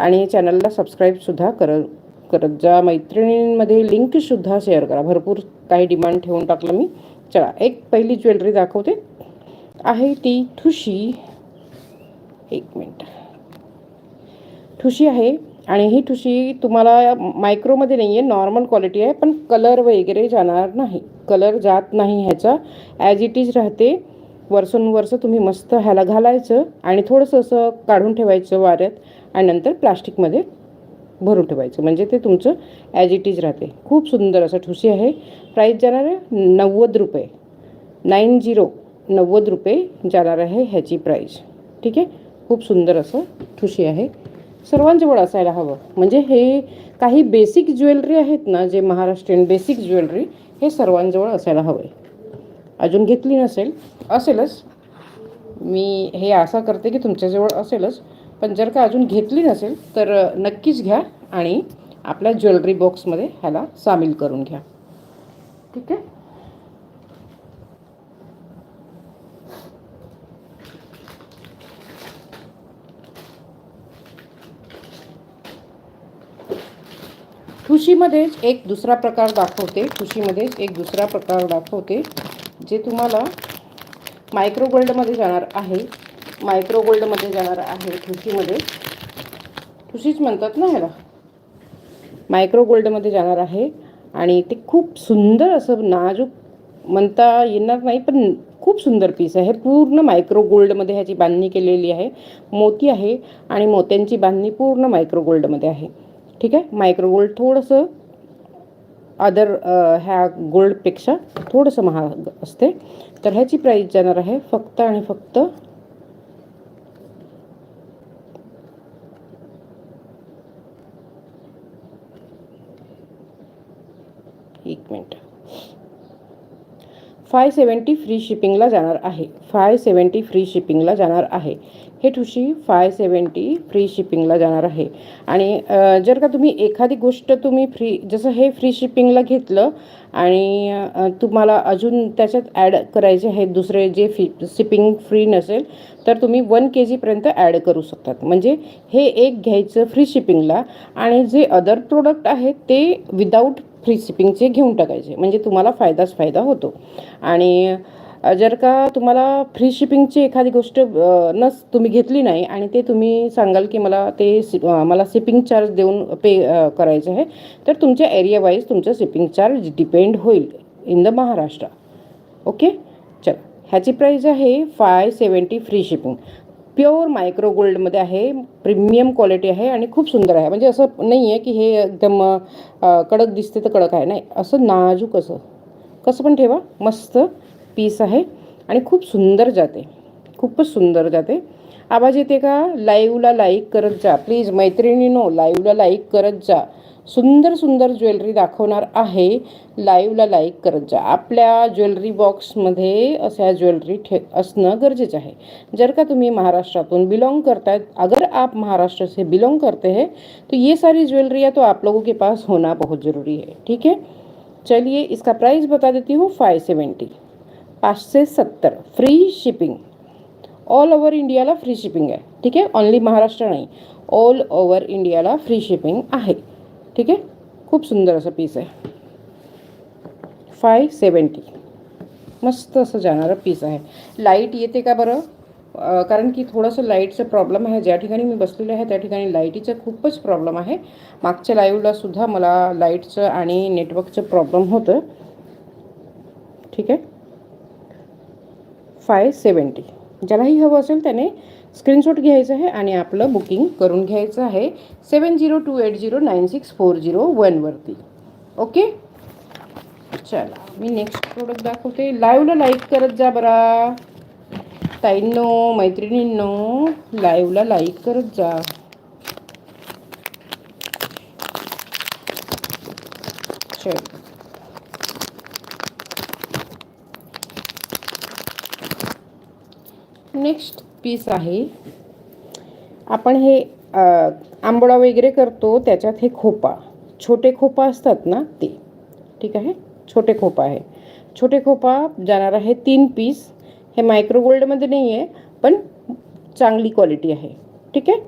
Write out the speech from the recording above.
आणि चॅनलला सबस्क्राईबसुद्धा करत करत जा. मैत्रिणींमध्ये लिंकसुद्धा शेअर करा. भरपूर काही डिमांड ठेवून टाकलं मी. चला एक पहिली ज्वेलरी दाखवते. आहे ती ठुशी. एक मिनट. ठुशी आहे आणि ही ठुशी तुम्हाला मायक्रोमध्ये नाही आहे नॉर्मल क्वालिटी आहे पण कलर वगैरे जाणार नाही. कलर जात नाही ह्याचा. ॲज इट इज राहते वर्षानुवर्ष तुम्ही मस्त ह्याला घालायचं आणि थोडंसं असं काढून ठेवायचं वाऱ्यात आणि नंतर प्लास्टिकमध्ये भरून ठेवायचं. म्हणजे ते तुमचं ॲज इट इज राहते. खूप सुंदर असं ठुशी आहे. प्राईस जाणार आहे नव्वद रुपये. नाईन झिरो नव्वद रुपये जाणार आहे ह्याची प्राईज ठीक आहे? खूप सुंदर असं ठुशी आहे. सर्वांजवळ असायला हवं. म्हणजे हे काही बेसिक ज्वेलरी आहेत ना जे महाराष्ट्रीयन बेसिक ज्वेलरी हे सर्वांजवळ असायला हवं आहे अजून घेतली नसेल असेलच. मी हे आशा करते की तुमच्याजवळ असेलच. पण जर का अजून घेतली नसेल तर नक्कीच घ्या आणि आपल्या ज्वेलरी बॉक्समध्ये ह्याला सामील करून घ्या. ठीक आहे? ठुशीमध्येच एक दुसरा प्रकार दाखवते. ठुशीमध्येच एक दुसरा प्रकार दाखवते. जे तुम्हाला मायक्रो गोल्डमध्ये जाणार आहे मायक्रो गोल्डमध्ये जाणार आहे ठुशीमध्ये ठुशीच म्हणतात ना ह्याला. मायक्रो गोल्डमध्ये जाणार आहे आणि ते खूप सुंदर असं नाजूक म्हणता येणार नाही पण खूप सुंदर पीस आहे. पूर्ण मायक्रो गोल्डमध्ये ह्याची बांधणी केलेली आहे. मोती आहे आणि मोत्यांची बांधणी पूर्ण मायक्रो गोल्डमध्ये आहे. ठीक आहे? मायक्रो गोल्ड थोडंसं अदर uh, ह्या गोल्डपेक्षा थोडंसं महाग असते. तर ह्याची प्राईस जाणार आहे फक्त आणि फक्त एक मिनट फाय सेवन्टी फ्री शिपिंगला जाणार आहे. फाय सेवन्टी फ्री शिपिंगला जाणार आहे. हे ठुशी फाय सेवन्टी फ्री शिपिंगला जाणार आहे. आणि जर का तुम्ही एखादी गोष्ट तुम्ही फ्री जसं हे फ्री शिपिंगला घेतलं आणि तुम्हाला अजून त्याच्यात ॲड करायचे आहेत दुसरे जे फी शिपिंग फ्री नसेल तर तुम्ही वन के जीपर्यंत ॲड करू शकतात. म्हणजे हे एक घ्यायचं फ्री शिपिंगला आणि जे अदर प्रोडक्ट आहे ते विदाऊट फ्री शिपिंगचे घेऊन टाकायचे. म्हणजे तुम्हाला फायदाच फायदा होतो. आणि जर का तुम्हाला फ्री शिपिंगची एखादी गोष्ट नस तुम्ही घेतली नाही आणि ते तुम्ही सांगाल की मला ते सि मला शिपिंग चार्ज देऊन पे करायचं आहे तर तुमच्या एरिया वाईज तुमचं शिपिंग चार्ज डिपेंड होईल इन द महाराष्ट्र. ओके? चल. ह्याची प्राईज आहे five seventy free shipping. Pure micro गोल्डमध्ये आहे प्रीमियम क्वालिटी आहे आणि खूप सुंदर आहे. म्हणजे असं नाही आहे की हे एकदम कडक दिसते तर कडक आहे. नाही असं नाजूक असं. कसं पण ठेवा मस्त पीस आहे आणि खूप सुंदर जाते. खूपच सुंदर जाते. आवाज येते का? लाईव्हला लाईक करत जा. प्लीज मैत्रिणीनो लाईव्हला लाईक करत जा. सुंदर सुंदर ज्वेलरी दाखवणार आहे. लाईव्हला लाईक करत जा. आपल्या ज्वेलरी बॉक्समध्ये अशा ज्वेलरी ठे असणं गरजेचं आहे. जर का तुम्ही महाराष्ट्रातून बिलोंग करतायत अगर आप महाराष्ट्र से बिलोंग करते हैं तो ये सारी ज्वेलरियाँ तो आप लोगों के पास होना बहुत ज़रूरी है. ठीक है? चलिए इसका प्राइस बता देती हूँ फाइव सेवेंटी पाचशे सत्तर. फ्री शिपिंग ऑल ओव्हर इंडियाला फ्री शिपिंग आहे. ठीक आहे? ऑनली महाराष्ट्र नाही. ऑल ओव्हर इंडियाला फ्री शिपिंग आहे. ठीक आहे? खूप सुंदर असं पीस आहे. फाय सेवन्टी मस्त असं जाणारं पीस आहे. लाइट येते का बरं? कारण की थोडंसं लाईटचं प्रॉब्लेम आहे. ज्या ठिकाणी मी बसलेलं आहे त्या ठिकाणी लाईटीचं खूपच प्रॉब्लेम आहे. मागच्या लाईव्हलासुद्धा मला लाईटचं आणि नेटवर्कचं प्रॉब्लेम होतं. ठीक आहे? फाय सेवन्टी ज्यालाही हवं असेल त्याने स्क्रीनशॉट घ्यायचं आहे आणि आपलं बुकिंग करून घ्यायचं आहे seven zero two eight zero nine six four zero वनवरती okay चला मी नेक्स्ट प्रोडक्ट दाखवते. लाईव्हला लाईक करत जा बरा. ताईंनो मैत्रिणींनो लाईव्हला लाईक करत जा. चल. नेक्स्ट पीस आहे. आपण हे आंबोळा वगैरे करतो त्याच्यात हे खोपा. छोटे खोपा असतात ना ते. ठीक आहे? छोटे खोपा आहे. छोटे खोपा जाणार आहे तीन पीस हे मायक्रो गोल्डमध्ये नाही आहे पण चांगली क्वालिटी आहे. ठीक आहे?